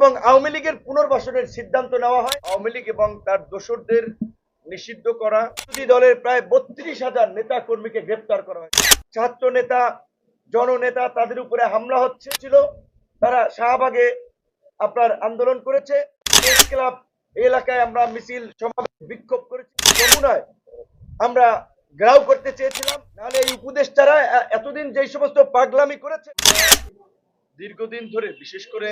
এবং আওয়ামী লীগের পুনর্বাসনের সিদ্ধান্ত নেওয়া হয়। আওয়ামী লীগ এবং তার দোসরদের নিষিদ্ধ করা। বিরোধী দলের প্রায় বত্রিশ হাজার নেতা কর্মীকে গ্রেপ্তার করা হয়। ছাত্র নেতা, জননেতা তাদের উপরে হামলা হচ্ছে ছিল তারা শাহবাগে আপনার আন্দোলন করেছে। প্রেস ক্লাব এলাকায় আমরা মিছিল, সমাবেশ, বিক্ষোভ করেছি। যমুনায় আমরা গ্রাউ করতে চেয়েছিলাম। নাহলে এই উপদেষ্টারা এতদিন যেই সমস্ত পাগলামি করেছে, দীর্ঘদিন ধরে, বিশেষ করে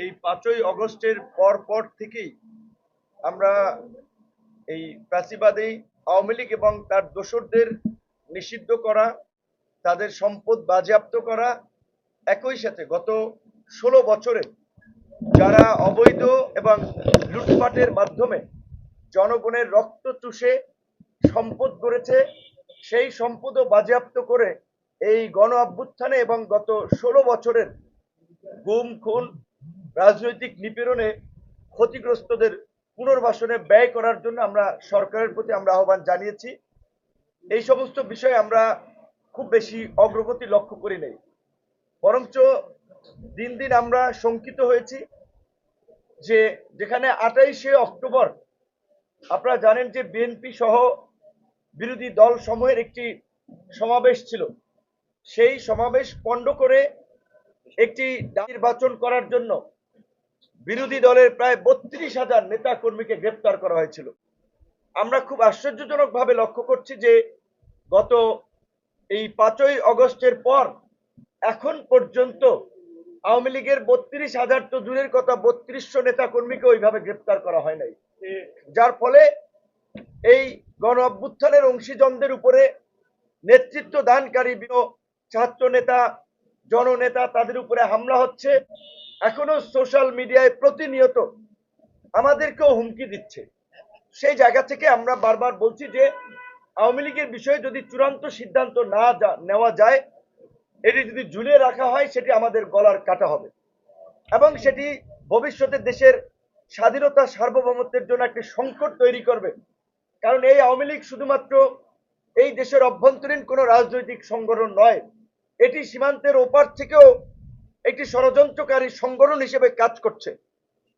এই পাঁচই অগস্টের পর পর থেকেই আমরা এই প্যাসিবাদী আওয়ামী লীগ এবং তার দোসরদের নিষিদ্ধ করা, তাদের সম্পদ বাজেয়াপ্ত করা, একই সাথে গত ষোলো বছরে যারা অবৈধ এবং লুটপাটের মাধ্যমে জনগণের রক্ত চুষে সম্পদ করেছে সেই সম্পদও বাজেয়াপ্ত করে এই গণ অভ্যুত্থানে এবং গত ষোলো বছরের গুম, খুন রাজনৈতিক নিপীড়নে ক্ষতিগ্রস্তদের পুনর্বাসনে ব্যয় করার জন্য আমরা সরকারের প্রতি আমরা আহ্বান জানিয়েছি। এই সমস্ত বিষয়ে আমরা খুব বেশি অগ্রগতি লক্ষ্য করি নাই। বরঞ্চ দিন দিন আমরা শঙ্কিত হয়েছি যে যেখানে আঠাইশে অক্টোবর আপনারা জানেন যে বিএনপি সহ বিরোধী দল সমূহের একটি সমাবেশ ছিল। সেই সমাবেশ পণ্ড করে একটি নির্বাচন করার জন্য বিরোধী দলের প্রায় বত্রিশ হাজার নেতা কর্মীকে গ্রেপ্তার করা হয়েছিল। আমরা খুব আশ্চর্যজনক ভাবে লক্ষ্য করছি যে গত এই পাঁচই অগস্টের পর এখন পর্যন্ত আওয়ামী লীগের বত্রিশ হাজার তো দূরের কথা, বত্রিশশো নেতা কর্মীকে ওইভাবে গ্রেপ্তার করা হয় নাই। যার ফলে এই গণ অভ্যুত্থানের অংশীজনদের উপরে নেতৃত্ব দানকারী ছাত্র নেতা জননেতা তাদের উপরে হামলা হচ্ছে। এখনও সোশ্যাল মিডিয়ায় প্রতিনিয়ত আমাদেরকেও হুমকি দিচ্ছে। সেই জায়গা থেকে আমরা বারবার বলছি যে, আওয়ামী লীগের বিষয়ে যদি চূড়ান্ত সিদ্ধান্ত না নেওয়া যায়, এটি যদি ঝুলিয়ে রাখা হয়, সেটি আমাদের গলার কাটা হবে। এবং সেটি ভবিষ্যতে দেশের স্বাধীনতা, সার্বভৌমত্বের জন্য একটি সংকট তৈরি করবে। কারণ এই আওয়ামী লীগ শুধুমাত্র এই দেশের অভ্যন্তরীণ কোনো রাজনৈতিক সংগঠন নয়, এটি সীমান্তের ওপার থেকেও একটি ষড়যন্ত্রকারী সংগঠন হিসেবে কাজ করছে।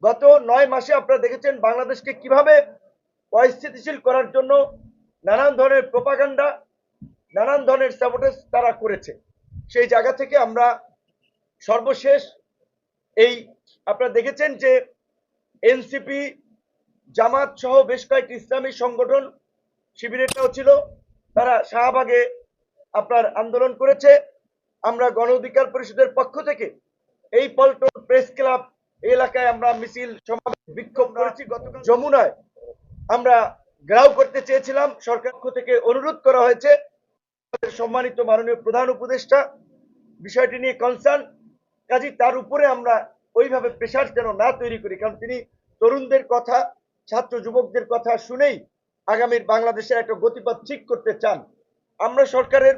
গত নয় মাসে আপনারা দেখেছেন বাংলাদেশকে কীভাবে অস্থিতিশীল করার জন্য নানান ধরনের প্রপাগান্ডা, নানান ধরনের স্যাবোটেজ তারা করেছে। সেই জায়গা থেকে আমরা সর্বশেষ এই আপনারা দেখেছেন যে এনসিপি, জামাত সহ বেশ কয়েকটি ইসলামী সংগঠন, শিবিরেরটাও ছিল, তারা শাহবাগে আপনার আন্দোলন করেছে। আমরা গণ অধিকার পরিষদের পক্ষ থেকে এই পল্টন প্রেস ক্লাব এলাকায় আমরা মিছিল, সমাবেশ, বিক্ষোভ করেছি। গতকাল যমুনায় আমরা গ্রাউ করতে চেয়েছিলাম। সরকার থেকে অনুরোধ করা হয়েছে। সম্মানিত মাননীয় প্রধান উপদেষ্টা, বিষয়টি নিয়ে কনসার্ন কাজী, তার উপরে আমরা ওইভাবে প্রেশার যেন না তৈরি করি, কারণ তিনি তরুণদের কথা, ছাত্র যুবকদের কথা শুনেই আগামীর বাংলাদেশের একটা গতিপথ ঠিক করতে চান। আমরা সরকারের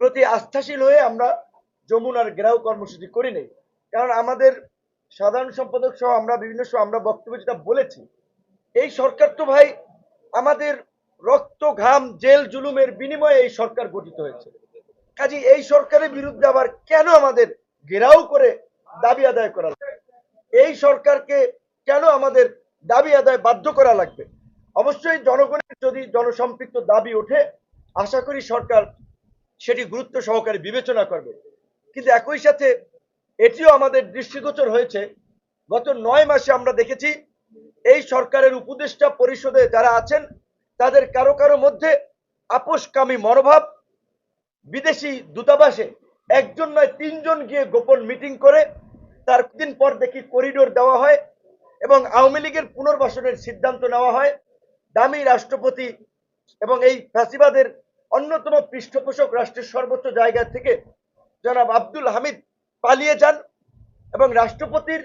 প্রতি আস্থাশীল হয়ে আমরা যমুনার গ্রাহ কর্মসূচি করি নাই। কারণ আমাদের সাধারণ সম্পাদক সহ আমরা, বিভিন্ন সময় আমরা বক্তব্য যেটা বলেছি, এই সরকার তো ভাই আমাদের রক্ত, ঘাম, জেল, জুলুমের বিনিময়ে এই সরকার গঠিত হয়েছে। কাজে এই সরকারের বিরুদ্ধে আবার কেন আমাদের ঘেরাও করে দাবি আদায় করা? এই সরকারকে কেন আমাদের দাবি আদায় বাধ্য করা লাগবে? অবশ্যই জনগণের যদি জনসম্পৃক্ত দাবি ওঠে, আশা করি সরকার সেটি গুরুত্ব সহকারে বিবেচনা করবে। কিন্তু একই সাথে এটিও আমাদের দৃষ্টিগোচর হয়েছে, গত নয় মাসে আমরা দেখেছি এই সরকারের উপদেষ্টা পরিষদে যারা আছেন, তাদের কারও কারও মধ্যে আপোষকামী মনোভাব, বিদেশি দূতাবাসে একজন নয় তিনজন গিয়ে গোপন মিটিং করে, তার দিন পর দেখি করিডোর দেওয়া হয় এবং আওয়ামী লীগের পুনর্বাসনের সিদ্ধান্ত নেওয়া হয়। দামি রাষ্ট্রপতি এবং এই ফ্যাসিবাদের অন্যতম পৃষ্ঠপোষক রাষ্ট্রের সর্বোচ্চ জায়গা থেকে জনাব আব্দুল হামিদ পালিয়ে যান এবং রাষ্ট্রপতির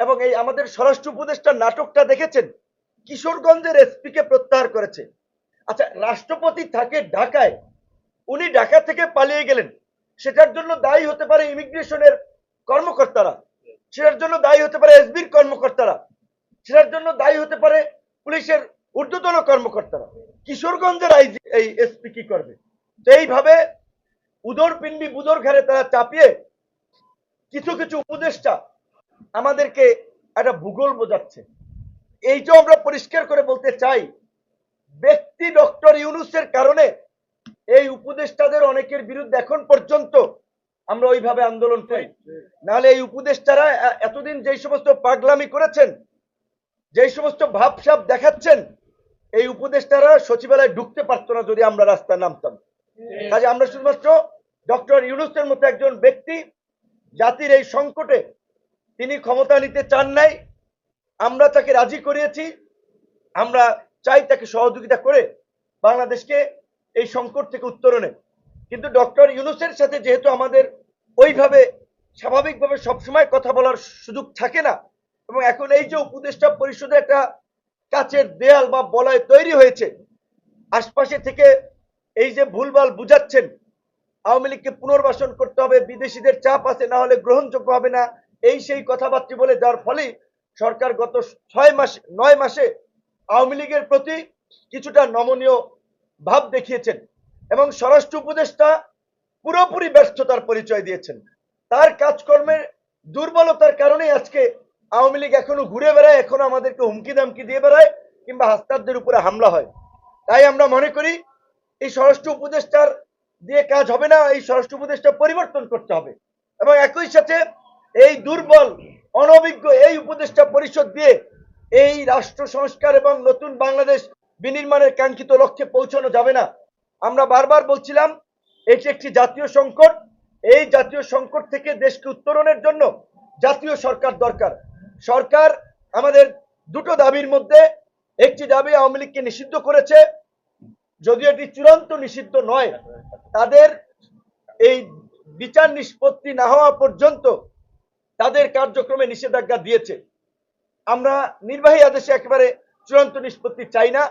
এবং এই আমাদের স্বরাষ্ট্র উপদেষ্টার নাটকটা দেখেছেন, কিশোরগঞ্জের এসপিকে প্রত্যাহার করেছে। আচ্ছা রাষ্ট্রপতি থাকে ঢাকায়, উনি ঢাকা থেকে পালিয়ে গেলেন, সেটার জন্য দায়ী হতে পারে ইমিগ্রেশনের কর্মকর্তারা, সেটার জন্য দায়ী হতে পারে এসবির কর্মকর্তারা, সেটার জন্য দায়ী হতে পারে পুলিশের ঊর্ধ্বতন কর্মকর্তারা। কিশোরগঞ্জের আইজি এই এসপি কি করবে? তো এইভাবে উদর পিন্ডি বুদর ঘরে তারা চাপিয়ে কিছু কিছু উপদেষ্টা আমাদেরকে একটা ভূগোল বোঝাচ্ছে। এইটাও আমরা পরিষ্কার করে বলতে চাই, ব্যক্তি ডক্টর ইউনুসের কারণে এই উপদেষ্টাদের অনেকের বিরুদ্ধে এখন পর্যন্ত আমরা ওইভাবে আন্দোলন করি। নাহলে এই উপদেষ্টারা এতদিন যেই সমস্ত পাগলামি করেছেন, যেই সমস্ত ভাবসাব দেখাচ্ছেন এই উপদেষ্টারা সচিবালয়ে ঢুকতে পারতো না যদি আমরা রাস্তায় নামতাম। কাজে আমরা শুধুমাত্র ডক্টর ইউনুসের মতো একজন ব্যক্তি জাতির এই সংকটে তিনি ক্ষমতা নিতে চান নাই আমরা তাকে রাজি করিয়েছি আমরা চাই তাকে সহযোগিতা করে বাংলাদেশকে এই সংকট থেকে উত্তরণে। কিন্তু ডক্টর ইউনুসের সাথে যেহেতু আমাদের ওইভাবে স্বাভাবিকভাবে সবসময় কথা বলার সুযোগ থাকে না এবং এখন এই যে উপদেষ্টা পরিষদে একটা কাচের দেয়াল বা বলয় তৈরি হয়েছে। আশপাশে থেকে এই যে ভুলভাল বুঝাচ্ছেন, আওয়ামী লীগকে পুনর্বাসন করতে হবে, বিদেশিদের চাপ আছে, না হলে গ্রহণযোগ্য হবে না, এই সেই কথাবার্তা বলে যার ফলে সরকার গত ছয় মাসে, নয় মাসে আওয়ামী লীগের প্রতি কিছুটা নমনীয় ভাব দেখিয়েছেন এবং স্বরাষ্ট্র উপদেষ্টা পুরোপুরি ব্যর্থতার পরিচয় দিয়েছেন। তার কাজকর্মের দুর্বলতার কারণেই আজকে আওয়ামী লীগ এখনও ঘুরে বেড়ায়, এখনও আমাদেরকে হুমকি দামকি দিয়ে বেড়ায় কিংবা হাস্তারদের উপরে হামলা হয়। তাই আমরা মনে করি, এই স্বরাষ্ট্র উপদেষ্টার দিয়ে কাজ হবে না, এই স্বরাষ্ট্র উপদেষ্টা পরিবর্তন করতে হবে। এবং একই সাথে এই দুর্বল, অনভিজ্ঞ এই উপদেষ্টা পরিষদ দিয়ে এই রাষ্ট্র সংস্কার এবং নতুন বাংলাদেশ বিনির্মাণের কাঙ্ক্ষিত লক্ষ্যে পৌঁছানো যাবে না। আমরা বারবার বলছিলাম, এটি একটি জাতীয় সংকট। এই জাতীয় সংকট থেকে দেশকে উত্তরণের জন্য জাতীয় সরকার দরকার। সরকার আমাদের দুটো দাবির মধ্যে, একটি দাবি আওয়ামী লীগকে নিষিদ্ধ করেছে, যদিও এটি চূড়ান্ত নিষিদ্ধ নয়, তাদের এই বিচার নিষ্পত্তি না হওয়া পর্যন্ত তাদের কার্যক্রমে নিষেধাজ্ঞা দিয়েছে। আমরা নির্বাহী আদেশে একেবারে চূড়ান্ত নিষ্পত্তি চাই না,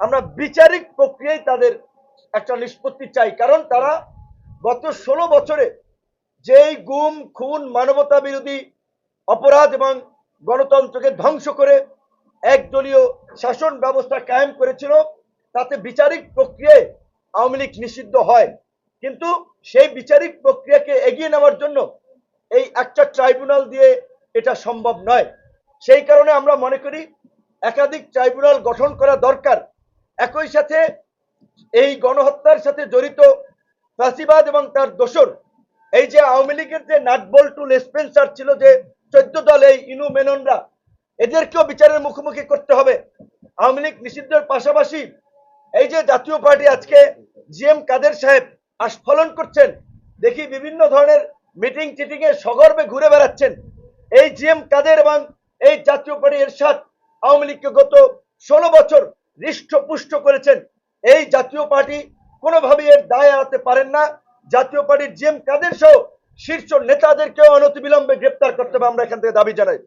আমরা বিচারিক প্রক্রিয়ায় তাদের একটা নিষ্পত্তি চাই, কারণ তারা গত ষোলো বছরে যেই গুম, খুন মানবতা বিরোধী অপরাধ এবং গণতন্ত্রকে ধ্বংস করে একদলীয় শাসন ব্যবস্থা কায়েম করেছিল, তাতে বিচারিক প্রক্রিয়ায় আওয়ামী লীগ নিষিদ্ধ হয়। কিন্তু সেই বিচারিক প্রক্রিয়াকে এগিয়ে নেওয়ার জন্য এই একটা ট্রাইব্যুনাল দিয়ে এটা সম্ভব নয়। সেই কারণে আমরা মনে করি একাধিক ট্রাইব্যুনাল গঠন করা দরকার। একই সাথে এই গণহত্যার সাথে জড়িত ফাঁসিবাদ এবং তার দোসর এই যে আওয়ামী লীগের যে নাটবল্টু লেসপেন্সার ছিল যে চোদ্দ দল এই ইনু মেননরা। এদেরকেও বিচারের মুখোমুখি করতে হবে। আওয়ামী লীগ নিষিদ্ধের পাশাপাশি এই যে জাতীয় পার্টি আজকে জিএম কাদের সাহেব আস্ফলন করছেন, দেখি বিভিন্ন ধরনের মিটিং টিটিং এ সগর্বে ঘুরে বেড়াচ্ছেন। এই জিএম কাদের এবং এই জাতীয় পার্টি এরশাদ আওয়ামী লীগকে গত ষোলো বছর হৃষ্টপুষ্ট করেছেন। এই জাতীয় পার্টি কোনোভাবেই এর দায় এড়াতে পারেন না। জাতীয় পার্টির জিএম কাদের সহ শীর্ষ নেতাদেরকেও অনতিবিলম্বে গ্রেপ্তার করতে হবে আমরা এখান থেকে দাবি জানাই।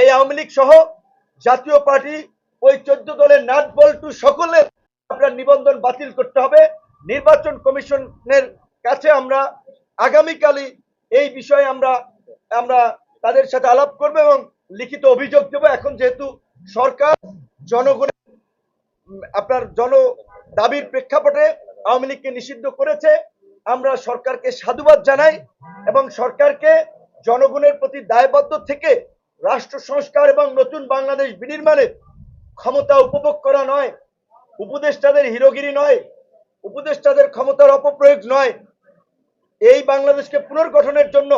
এই আওয়ামী লীগ সহ জাতীয় পার্টি ওই চোদ্দ দলের নাট বল্টু সকলে আপনার নিবন্ধন বাতিল করতে হবে। নির্বাচন কমিশনের কাছে আমরা আগামীকালই এই বিষয়ে আমরা আমরা তাদের সাথে আলাপ করব এবং লিখিত অভিযোগ দেব। এখন যেহেতু সরকার জনগণের আপনার জন দাবির প্রেক্ষাপটে আওয়ামী লীগকে নিষিদ্ধ করেছে। আমরা সরকারকে সাধুবাদ জানাই। এবং সরকারকে জনগণের প্রতি দায়বদ্ধ থেকে রাষ্ট্র সংস্কার এবং নতুন বাংলাদেশ বিনির্মাণে ক্ষমতা উপভোগ করা নয়, উপদেষ্টাদের হিরোগিরি নয়, উপদেষ্টাদের ক্ষমতার অপপ্রয়োগ নয়। এই বাংলাদেশকে পুনর্গঠনের জন্য